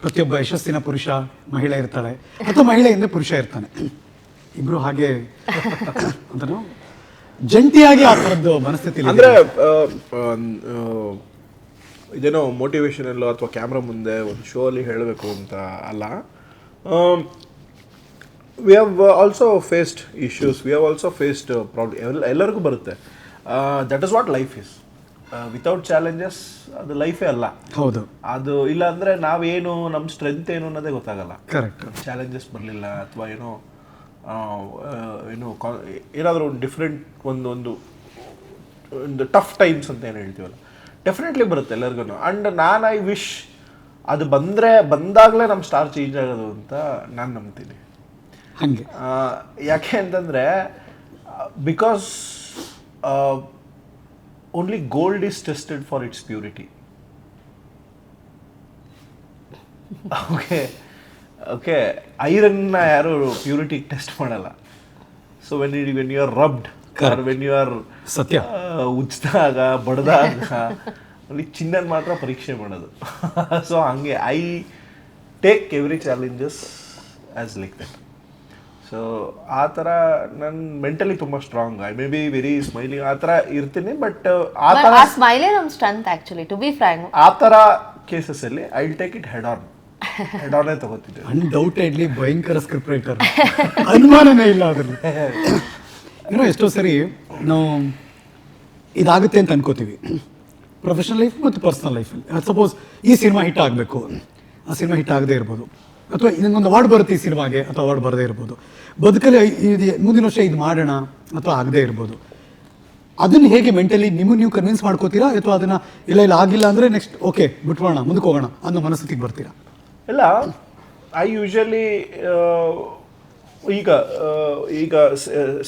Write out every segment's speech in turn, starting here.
ಪ್ರತಿಯೊಬ್ಬ ಯಶಸ್ಸಿನ ಪುರುಷ ಮಹಿಳೆ ಇರ್ತಾಳೆ. ಅಥವಾ ಮಹಿಳೆಯಿಂದ ಪುರುಷ ಇರ್ತಾನೆ. ಇಬ್ರು ಹಾಗೆ ಜಂಟಿಯಾಗಿ ಆ ಥರದ್ದು ಮನಸ್ಥಿತಿ ಅಂದ್ರೆ ಇದೇನೋ ಮೋಟಿವೇಶನ್ ಅಲ್ಲೋ ಅಥವಾ ಕ್ಯಾಮ್ರಾ ಮುಂದೆ ಒಂದು ಶೋ ಅಲ್ಲಿ ಹೇಳಬೇಕು ಅಂತ ಅಲ್ಲ. We have also faced issues we have also faced problem ಎಲ್ಲರಿಗೂ ಬರುತ್ತೆ. That is what life is without challenges ಅದು ಲೈಫೇ ಅಲ್ಲ. ಹೌದು. ಅದು ಇಲ್ಲ ಅಂದ್ರೆ ನಾವೇನು ನಮ್ಮ ಸ್ಟ್ರೆಂತ್ ಏನು ಅನ್ನೋದೇ ಗೊತ್ತಾಗಲ್ಲ. ಕರೆಕ್ಟ್ ಚಾಲೆಂಜಸ್ ಬರಲಿಲ್ಲ ಅಥವಾ ಏನೋ ಏನು ಏನಾದರೂ ಒಂದು ಡಿಫ್ರೆಂಟ್ ಒಂದು ಒಂದು ಒಂದು ಟಫ್ ಟೈಮ್ಸ್ ಅಂತ ಏನು ಹೇಳ್ತೀವಲ್ಲ. ಡೆಫಿನೆಟ್ಲಿ ಬರುತ್ತೆ ಎಲ್ಲರಿಗೂ ಆ್ಯಂಡ್ ನಾನು ಐ ವಿಶ್ ಅದು ಬಂದರೆ ಬಂದಾಗಲೇ ನಮ್ಮ ಸ್ಟಾರ್ ಚೇಂಜ್ ಆಗೋದು ಅಂತ ನಾನು ನಂಬ್ತೀನಿ. ಹಾಗೆ. ಯಾಕೆ ಅಂತಂದರೆ because only gold is tested for its purity okay okay ಐರನ್ನ ಯಾರು ಪ್ಯೂರಿಟಿ ಟೆಸ್ಟ್ ಮಾಡಲ್ಲ. So when it when you are rubbed or when you are ಸತ್ಯ. ಉಜ್ಜಿದಾಗ ಬಡ್ದಾಗ ಅಲ್ಲಿ ಚಿನ್ನನ ಮಾತ್ರ ಪರೀಕ್ಷೆ ಮಾಡೋದು. ಸೊ ಹಂಗೆ I take every challenges as like that so ಆ ಥರ ನನ್ನ ಮೆಂಟಲಿ ತುಂಬ strong I may be very smiling ಆ ಥರ ಇರ್ತೀನಿ ಬಟ್ ಆ ಥರ ಆ ಸ್ಮೈಲೇ ನಮ್ strength actually to be frank ಆ ಥರ ಕೇಸಸ್ಸಲ್ಲಿ I will take it head on head ಆನೇ ತಗೋತಿದ್ದೆ. ಅನ್ಡೌಟೆಡ್ಲಿ ಭಯಂಕರ ಸ್ಕ್ರಿಪ್ಟ್ ರೈಟರ್ ಅನುಮಾನನೇ ಇಲ್ಲ ಅದರಲ್ಲಿ. ಏನೋ ಎಷ್ಟೋ ಸರಿ ನಾವು ಇದಾಗುತ್ತೆ ಅಂತ ಅನ್ಕೋತೀವಿ. ಪ್ರೊಫೆಷನಲ್ ಲೈಫ್ ಮತ್ತು ಪರ್ಸನಲ್ ಲೈಫಲ್ಲಿ ಸಪೋಸ್ ಈ ಸಿನಿಮಾ ಹಿಟ್ ಆಗಬೇಕು. ಆ ಸಿನಿಮಾ ಹಿಟ್ ಆಗದೇ ಇರ್ಬೋದು. ಅಥವಾ ಇನ್ನೊಂದು ಅವಾರ್ಡ್ ಬರುತ್ತೆ ಈ ಸಿನಿಮಾಗೆ ಅಥವಾ ಅವಾರ್ಡ್ ಬರದೇ ಇರ್ಬೋದು. ಬದುಕಲ್ಲಿ ಇದು ಮುಂದಿನ ವರ್ಷ ಇದು ಮಾಡೋಣ ಅಥವಾ ಆಗದೇ ಇರ್ಬೋದು. ಅದನ್ನ ಹೇಗೆ ಮೆಂಟಲಿ ನಿಮಗೆ ನೀವು ಕನ್ವಿನ್ಸ್ ಮಾಡ್ಕೋತೀರಾ ಅಥವಾ ಅದನ್ನ ಇಲ್ಲ ಇಲ್ಲ ಆಗಿಲ್ಲ ಅಂದರೆ ನೆಕ್ಸ್ಟ್ ಓಕೆ ಬಿಟ್ಬೋಣ ಮುಂದಕ್ಕೆ ಹೋಗೋಣ ಅನ್ನೋ ಮನಸ್ಥಿತಿಗೆ ಬರ್ತೀರಾ? ಇಲ್ಲ ಐ ಯೂಶಲಿ ಈಗ ಈಗ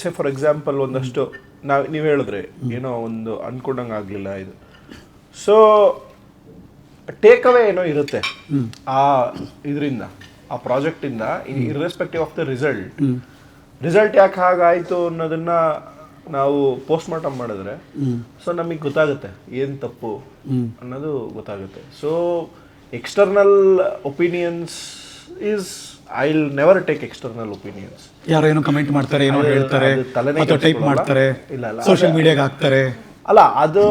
ಸೆ ಫಾರ್ ಎಕ್ಸಾಂಪಲ್ ಒಂದಷ್ಟು ನಾವು ನೀವು ಹೇಳಿದ್ರೆ ಏನೋ ಒಂದು ಅನ್ಕೊಂಡಂಗೆ ಆಗಲಿಲ್ಲ ಇದು. ಸೊ ಟೇಕ್ ಅವೇ ಏನೋ ಇರುತ್ತೆ ಆ ಇದರಿಂದ. ಆ ಪ್ರಾಜೆಕ್ಟಿಂದ irrespective of the result result ಯಾಕೆ ಹಾಗಾಯಿತು ಅನ್ನೋದನ್ನ ನಾವು ಪೋಸ್ಟ್ ಮಾರ್ಟಮ್ ಮಾಡಿದ್ರೆ ಸೊ ನಮಗೆ ಗೊತ್ತಾಗುತ್ತೆ ಏನು ತಪ್ಪು ಅನ್ನೋದು ಗೊತ್ತಾಗುತ್ತೆ. So external opinions is I will never take external opinions ಯಾರೇನು comment ಮಾಡ್ತಾರೆ ಏನೋ ಹೇಳ್ತಾರೆ ಟೈಪ್ ಮಾಡ್ತಾರೆ ಇಲ್ಲ, ಇಲ್ಲ, ಸೋಷಿಯಲ್ ಮೀಡಿಯಾಗೆ ಹಾಕ್ತಾರೆ. ಅಲ್ಲ ಅದು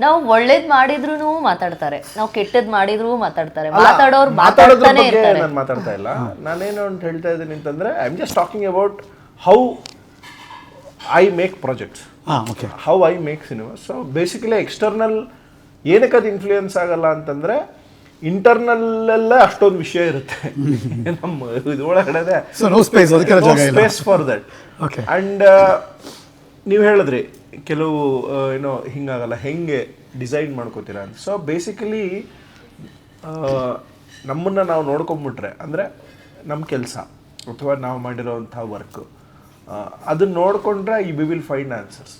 ನಾವು ಒಳ್ಳೇದ್ ಮಾಡಿದ್ರು ಮಾತಾಡ್ತಾರೆ. ನಾವು ಕೆಟ್ಟದ್ ಮಾಡಿದ್ರು ಮಾತಾಡ್ತಾರೆ. ಮಾತಾಡೋರು ಮಾತಾಡೋದ್ರ ಮಾತಾಡ್ತಾನೆ ಬಗ್ಗೆ ಇರ್ತಾರೆ. ನಾನು ಮಾತಾಡ್ತಾ ಇಲ್ಲ. ನಾನೇನು ಅಂತ ಹೇಳ್ತಾ ಇದ್ದೀನಿ ಅಂತಂದ್ರೆ I am just talking about how I make projects ಹಾಂ okay how I make cinema so basically external ಏನಕ್ಕೆ ಅದು ಇನ್ಫ್ಲೂಯೆನ್ಸ್ ಆಗಲ್ಲ ಅಂತಂದ್ರೆ ಇಂಟರ್ನಲ್ಲೇ ಅಷ್ಟೊಂದು ವಿಷಯ ಇರುತ್ತೆ. ನಮ್ಮ ಇದೊಳಗಡೆ ಸೊ ನೋ ಸ್ಪೇಸ್ ಅದಕ್ಕೆಲ್ಲ ಜಾಗ ಇಲ್ಲ. Space for that okay and ನೀವು ಹೇಳಿದ್ರಿ ಕೆಲವು ಏನೋ ಹಿಂಗಾಗಲ್ಲ ಹೆಂಗೆ ಡಿಸೈನ್ ಮಾಡ್ಕೋತೀರಾ ಅಂತ. ಸೊ ಬೇಸಿಕಲಿ ನಮ್ಮನ್ನು ನಾವು ನೋಡ್ಕೊಂಬಿಟ್ರೆ ಅಂದರೆ ನಮ್ಮ ಕೆಲಸ ಅಥವಾ ನಾವು ಮಾಡಿರೋವಂಥ ವರ್ಕ್ ಅದನ್ನ ನೋಡಿಕೊಂಡ್ರೆ ಈ we will fine answers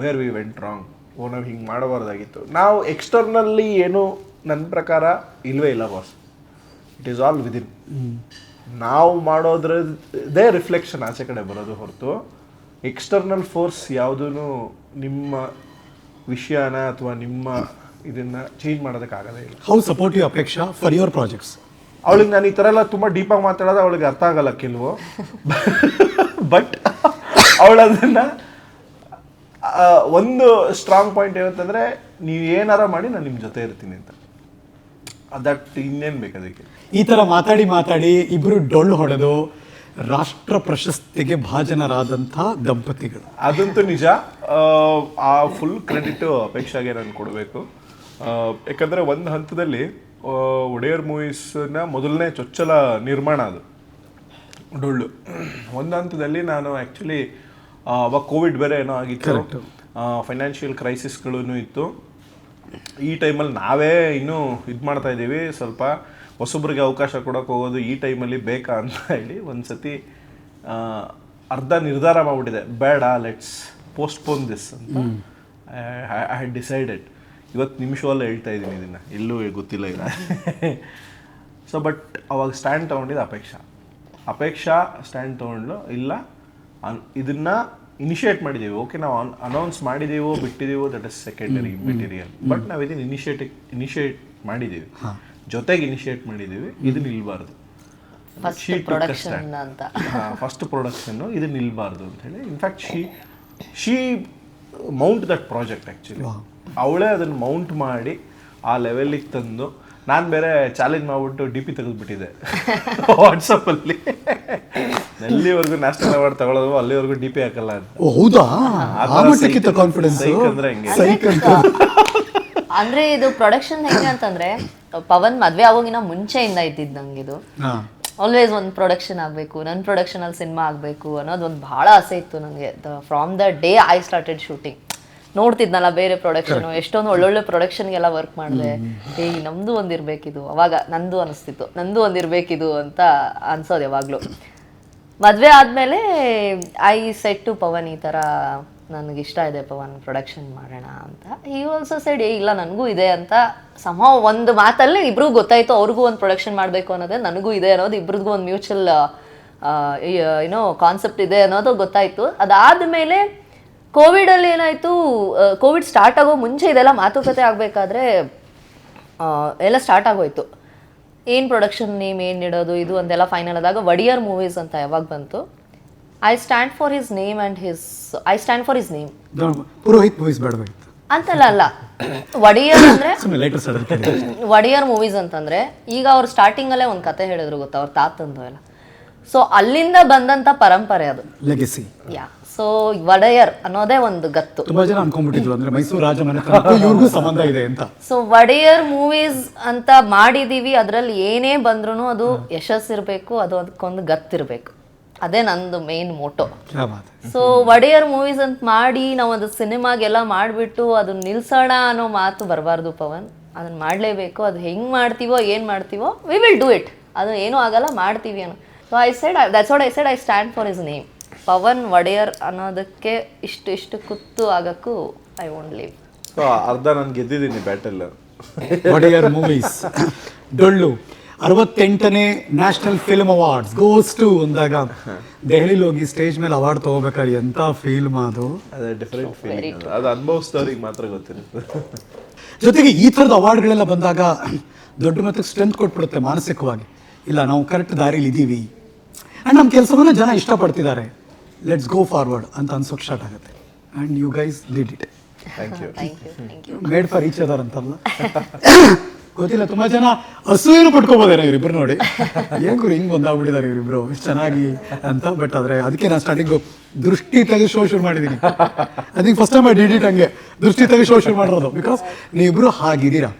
where we went wrong ಓ ನಾವು ಹಿಂಗೆ ಮಾಡಬಾರ್ದಾಗಿತ್ತು. ನಾವು ಎಕ್ಸ್ಟರ್ನಲ್ಲಿ ಏನು ನನ್ನ ಪ್ರಕಾರ ಇಲ್ಲವೇ ಇಲ್ಲ boss it is all within ನಾವು ಮಾಡೋದ್ರದೇ ರಿಫ್ಲೆಕ್ಷನ್ ಆಚೆ ಕಡೆ ಬರೋದು ಹೊರತು. ಎಕ್ಸ್ಟರ್ನಲ್ ಫೋರ್ಸ್ ಯಾವುದೂ ನಿಮ್ಮ ವಿಷಯನ ಅಥವಾ ನಿಮ್ಮ ಇದನ್ನ ಚೇಂಜ್ ಮಾಡೋದಕ್ಕಾಗದೇ ಇಲ್ಲ. How support you Apeksha for your projects ಅವಳಿಗೆ ನಾನು ಈ ಥರ ಎಲ್ಲ ತುಂಬ ಡೀಪಾಗಿ ಮಾತಾಡೋದು ಅವಳಿಗೆ ಅರ್ಥ ಆಗಲ್ಲ ಕೆಲವು. ಬಟ್ ಅವಳು ಅದನ್ನ ಒಂದು ಸ್ಟ್ರಾಂಗ್ ಪಾಯಿಂಟ್ ಏನಂತಂದ್ರೆ ನೀವು ಏನಾರ ಮಾಡಿ ನಾನು ನಿಮ್ಮ ಜೊತೆ ಇರ್ತೀನಿ ಅಂತ. ದಟ್ ಇನ್ನೇನು ಬೇಕು ಅದಕ್ಕೆ. ಈ ಥರ ಮಾತಾಡಿ ಮಾತಾಡಿ ಇಬ್ಬರು ಡೊಳ್ಳು ಹೊಡೆದು ರಾಷ್ಟ್ರ ಪ್ರಶಸ್ತಿಗೆ ಭಾಜನರಾದಂಥ ದಂಪತಿಗಳು. ಅದಂತೂ ನಿಜ. ಆ, ಫುಲ್ ಕ್ರೆಡಿಟ್ ಅಪೇಕ್ಷೆಗೆ ನಾನು ಕೊಡಬೇಕು. ಯಾಕಂದರೆ ಒಂದು ಹಂತದಲ್ಲಿ ಒಡೆಯರ್ ಮೂವೀಸ್ನ ಮೊದಲನೇ ಚೊಚ್ಚಲ ನಿರ್ಮಾಣ ಅದು. ಡೊಳ್ಳು. ಒಂದು ಹಂತದಲ್ಲಿ ನಾನು ಆ್ಯಕ್ಚುಲಿ ಅವಾಗ ಕೋವಿಡ್ ಬೇರೆ ಏನೋ ಆಗಿತ್ತು. ಫೈನಾನ್ಷಿಯಲ್ ಕ್ರೈಸಿಸ್ಗಳೂ ಇತ್ತು. ಈ ಟೈಮಲ್ಲಿ ನಾವೇ ಇನ್ನೂ ಇದು ಮಾಡ್ತಾ ಇದ್ದೀವಿ ಸ್ವಲ್ಪ ಹೊಸಬ್ರಿಗೆ ಅವಕಾಶ ಕೊಡೋಕೆ ಹೋಗೋದು ಈ ಟೈಮಲ್ಲಿ ಬೇಕಾ ಅಂತ ಹೇಳಿ ಒಂದು ಸತಿ ಅರ್ಧ ನಿರ್ಧಾರ ಮಾಡಿಬಿಟ್ಟಿದೆ. ಬೇಡ ಲೆಟ್ಸ್ ಪೋಸ್ಟ್ಪೋನ್ ದಿಸ್ ಅಂತ. ಐ ಹ್ಯಾಡ್ ಡಿಸೈಡೆಡ್ ಇವತ್ತು ನಿಮಿಷವಲ್ಲೇ ಹೇಳ್ತಾ ಇದ್ದೀನಿ ಇದನ್ನು. ಎಲ್ಲೂ ಗೊತ್ತಿಲ್ಲ ಈಗ ಸೊ ಬಟ್ ಅವಾಗ ಸ್ಟ್ಯಾಂಡ್ ತೊಗೊಂಡಿದ್ದು ಅಪೇಕ್ಷಾ. ಅಪೇಕ್ಷಾ ಸ್ಟ್ಯಾಂಡ್ ತೊಗೊಂಡ್ಲು ಇಲ್ಲ ಅನ್- ಇದನ್ನು ಇನಿಷಿಯೇಟ್ ಮಾಡಿದ್ದೀವಿ ಓಕೆ ನಾವು ಅನೌನ್ಸ್ ಮಾಡಿದ್ದೀವೋ ಬಿಟ್ಟಿದ್ದೀವೋ that is secondary material but ನಾವು ಇದನ್ನು ಇನಿಷಿಯೇಟ್ ಇನಿಷಿಯೇಟ್ ಮಾಡಿದ್ದೀವಿ ಜೊತೆಗೆ ಇನಿಷಿಯೇಟ್ ಮಾಡಿದ್ದೀವಿ ಇದು ನಿಲ್ಬಾರ್ದು. First She production stand. ಅಂತ. ಫಸ್ಟ್ ಪ್ರೊಡಕ್ಷನ್ನು ಇದು ನಿಲ್ಬಾರ್ದು ಅಂತ ಹೇಳಿ. In fact she she mount that project actually ಅವಳೇ ಅದನ್ನು ಮೌಂಟ್ ಮಾಡಿ ಆ ಲೆವೆಲಿಗೆ ತಂದು ನಾನು ಬೇರೆ ಚಾಲೆಂಜ್ ಮಾಡ್ಬಿಟ್ಟು ಡಿ ಪಿ ತೆಗೆದುಬಿಟ್ಟಿದ್ದೆ. ವಾಟ್ಸಪ್ಪಲ್ಲಿ ಎಲ್ಲಿವರೆಗೂ ನ್ಯಾಷನಲ್ ಅವಾರ್ಡ್ ತಗೊಳ್ಳೋದು ಅಲ್ಲಿವರೆಗೂ ಡಿ ಪಿ ಹಾಕಲ್ಲ ಅಂತ. ಹೌದಾ? ಕಾನ್ಫಿಡೆನ್ಸ್ ಅಂದ್ರೆ ಹೆಂಗೆ? ಸೈಕ್ ಅಂತ ಅಂದ್ರೆ? ಇದು ಪ್ರೊಡಕ್ಷನ್ ಹೆಂಗೆ ಅಂತಂದ್ರೆ ಪವನ್ ಮದ್ವೆ ಆಗೋಗಿನ ಮುಂಚೆಯಿಂದ ಇದ್ದಿದ್ದಂಗೆ ಇದು ಹಾ. ಆಲ್ವೇಸ್ ಒಂದು ಪ್ರೊಡಕ್ಷನ್ ಆಗಬೇಕು ನನ್ನ ಪ್ರೊಡಕ್ಷನಲ್ಲಿ ಸಿನಿಮಾ ಆಗಬೇಕು ಅನ್ನೋದು ಒಂದು ಭಾಳ ಆಸೆ ಇತ್ತು ನನಗೆ from the day I started shooting ನೋಡ್ತಿದ್ನಲ್ಲ ಬೇರೆ ಪ್ರೊಡಕ್ಷನ್ ಎಷ್ಟೊಂದು ಒಳ್ಳೊಳ್ಳೆ ಪ್ರೊಡಕ್ಷನ್ಗೆಲ್ಲ ವರ್ಕ್ ಮಾಡಿದೆ. ಏ ನಮ್ದು ಒಂದು ಇರಬೇಕಿದು. ಅವಾಗ ನಂದು ಅನಿಸ್ತಿತ್ತು. ನಂದು ಒಂದು ಇರ್ಬೇಕಿದು ಅಂತ ಅನ್ಸೋದು ಯಾವಾಗಲೂ. ಮದುವೆ ಆದಮೇಲೆ ಐ ಸೆಟ್ ಟು ಪವನ್ ಈ ಥರ ನನಗೆ ಇಷ್ಟ ಇದೆ ಪವನ್ ಪ್ರೊಡಕ್ಷನ್ ಮಾಡೋಣ ಅಂತ. ಈ ಆಲ್ಸೋ ಸೈಡ್ ಏ, ಇಲ್ಲ, ನನಗೂ ಇದೆ ಅಂತ. ಸಮ ಒಂದು ಮಾತಲ್ಲಿ ಇಬ್ರಿಗೂ ಗೊತ್ತಾಯಿತು, ಅವ್ರಿಗೂ ಒಂದು ಪ್ರೊಡಕ್ಷನ್ ಮಾಡಬೇಕು ಅನ್ನೋದೇ ನನಗೂ ಇದೆ ಅನ್ನೋದು ಇಬ್ರಿಗೂ ಒಂದು ಮ್ಯೂಚುವಲ್ ಏನೋ ಕಾನ್ಸೆಪ್ಟ್ ಇದೆ ಅನ್ನೋದು ಗೊತ್ತಾಯಿತು. ಅದಾದ ಮೇಲೆ ಕೋವಿಡಲ್ಲಿ ಏನಾಯಿತು ಕೋವಿಡ್ ಸ್ಟಾರ್ಟ್ ಆಗೋ ಮುಂಚೆ ಇದೆಲ್ಲ ಮಾತುಕತೆ ಆಗಬೇಕಾದ್ರೆ ಎಲ್ಲ ಸ್ಟಾರ್ಟ್ ಆಗೋಯ್ತು. ಏನು ಪ್ರೊಡಕ್ಷನ್ ನೇಮ್ ಏನು ಇಡೋದು, ಇದು ಒಂದೆಲ್ಲ ಫೈನಲ್ ಆದಾಗ ವಡಿಯರ್ ಮೂವೀಸ್ ಅಂತ ಯಾವಾಗ ಬಂತು? I stand for his name and his I stand for his name Purohit movies ಬೇಡವಾಗಿತ್ತು. ಅಂತಲ್ಲ ಅಲ್ಲ. ಒಡಿಯರ್ ಅಂದ್ರೆ ಒಡೆಯರ್ ಮೂವೀಸ್ ಅಂತಂದ್ರೆ ಈಗ ಅವ್ರು ಸ್ಟಾರ್ಟಿಂಗಲ್ಲೇ ಒಂದು ಕತೆ ಹೇಳಿದ್ರು ಗೊತ್ತಾ ಅವ್ರ ತಾತಂದು ಎಲ್ಲ. ಸೊ ಅಲ್ಲಿಂದ ಬಂದಂತ ಪರಂಪರೆ ಅದು. ಲೆಗಸಿ ಯಾ ಸೊ ಒಡೆಯರ್ ಅನ್ನೋದೇ ಒಂದು ಗತ್ತು. ತುಂಬಾ ಜನ ಅನ್ಕೊಂಡ್ಬಿಟ್ಟಿದ್ರು ಅಂದ್ರೆ ಮೈಸೂರು ರಾಜಮನೆ ಇವ್ರಿಗೂ ಸಂಬಂಧ ಇದೆ ಅಂತ. ಸೊ ಒಡೆಯರ್ ಮೂವೀಸ್ ಅಂತ ಮಾಡಿದೀವಿ ಅದರಲ್ಲಿ ಏನೇ ಬಂದ್ರೂ ಅದು ಯಶಸ್ಸಿರಬೇಕು ಅದು ಅದಕ್ಕೊಂದು ಗತ್ತಿರಬೇಕು. ಅದೇ ನಂದು main motto. So Wadeyar movies ಅಂತ ಮಾಡಿ ನಾವು ಅದು ಸಿನಿಮಾಗೆಲ್ಲ ಮಾಡಿಬಿಟ್ಟು ಅದನ್ನ ನಿಲ್ಸೋಣ ಅನ್ನೋ ಮಾತು ಬರಬಾರ್ದು ಪವನ್. ಅದನ್ನ ಮಾಡಲೇಬೇಕು ಅದು ಹೆಂಗೆ ಮಾಡ್ತೀವೋ ಏನು ಮಾಡ್ತೀವೋ ವಿ ವಿಲ್ ಡೂ ಇಟ್ ಅದು ಏನೂ ಆಗಲ್ಲ ಮಾಡ್ತೀವಿ ಅನ್ನೋ. So I side that's what I side I stand for is name Pawan Wadeyar ಅನ್ನೋದಕ್ಕೆ ಇಷ್ಟು ಇಷ್ಟು ಕುತ್ತು ಆಗಕ್ಕೂ ಐ ವೋಂಟ್ ಲೀವ್ ಸೊ ಅರ್ಧ ನಾನು ಗೆದ್ದಿದ್ದೀನಿ battle Wadeyar movies Dollu. ಅರವತ್ತೆಂಟನೇ national film awards goes to ಅಂದಾಗ ದೆಹಲಿಲಿ ಹೋಗಿ ಸ್ಟೇಜ್ ಮೇಲೆ ಅವಾರ್ಡ್ ತಗೋಬೇಕಾದ್ರೆ ಎಂತ ಫೀಲ್ಮ್ ಅದು? ಅದು ಡಿಫರೆಂಟ್ ಫೀಲಿಂಗ್ ಅದು. ಅನುಭವಿಸಿದವ್ರಿಗೆ ಮಾತ್ರ ಗೊತ್ತಿರುತ್ತೆ. ಜೊತೆಗೆ ಈ ಥರದ ಅವಾರ್ಡ್ಗಳೆಲ್ಲ ಬಂದಾಗ ದೊಡ್ಡ ಮಟ್ಟಕ್ಕೆ ಸ್ಟ್ರೆಂತ್ ಕೊಟ್ಬಿಡುತ್ತೆ ಮಾನಸಿಕವಾಗಿ. ಇಲ್ಲ ನಾವು ಕರೆಕ್ಟ್ ದಾರಿಲಿ ಇದ್ದೀವಿ ಆ್ಯಂಡ್ ನಮ್ಮ ಕೆಲಸವನ್ನು ಜನ ಇಷ್ಟಪಡ್ತಿದ್ದಾರೆ. ಲೆಟ್ಸ್ ಗೋ ಫಾರ್ವರ್ಡ್ ಅಂತ ಅನ್ಸೋಕೆ ಸ್ಟಾರ್ಟ್ ಆಗುತ್ತೆ. And you guys did it thank you thank you thank you made for each other ಅಂತಲ್ಲ. ಗೊತ್ತಿಲ್ಲ, ತುಂಬಾ ಜನ ಅಸೂಯೇನು ಪಟ್ಕೋಬೋದೇನೋ ಇವ್ರಿಬ್ರು ನೋಡಿ. ಏನ್ ಗುರು ಹಿಂಗ್ ಬಂದಾಗ್ಬಿಟ್ಟಿದ್ದಾರೆ ಇವ್ರಿಬ್ರು ಎಷ್ಟು ಚೆನ್ನಾಗಿ ಅಂತ ಬಟ್ ಆದ್ರೆ ಅದಕ್ಕೆ ನಾನು ಸ್ಟಾರ್ಟಿಂಗ್ ದೃಷ್ಟಿ ತೆಗೆದು ಶೋ ಶುರು ಮಾಡಿದ್ದೀನಿ ಅದಕ್ಕೆ ಫಸ್ಟ್ ಟೈಮ್ ಡಿಡಿಟ್ ಹಂಗೆ ದೃಷ್ಟಿ ತೆಗೆದು ಶೋ ಶುರು ಮಾಡಿರೋದು ಬಿಕಾಸ್ ನೀವಿಬ್ರು ಹಾಗಿದ್ದೀರಾ?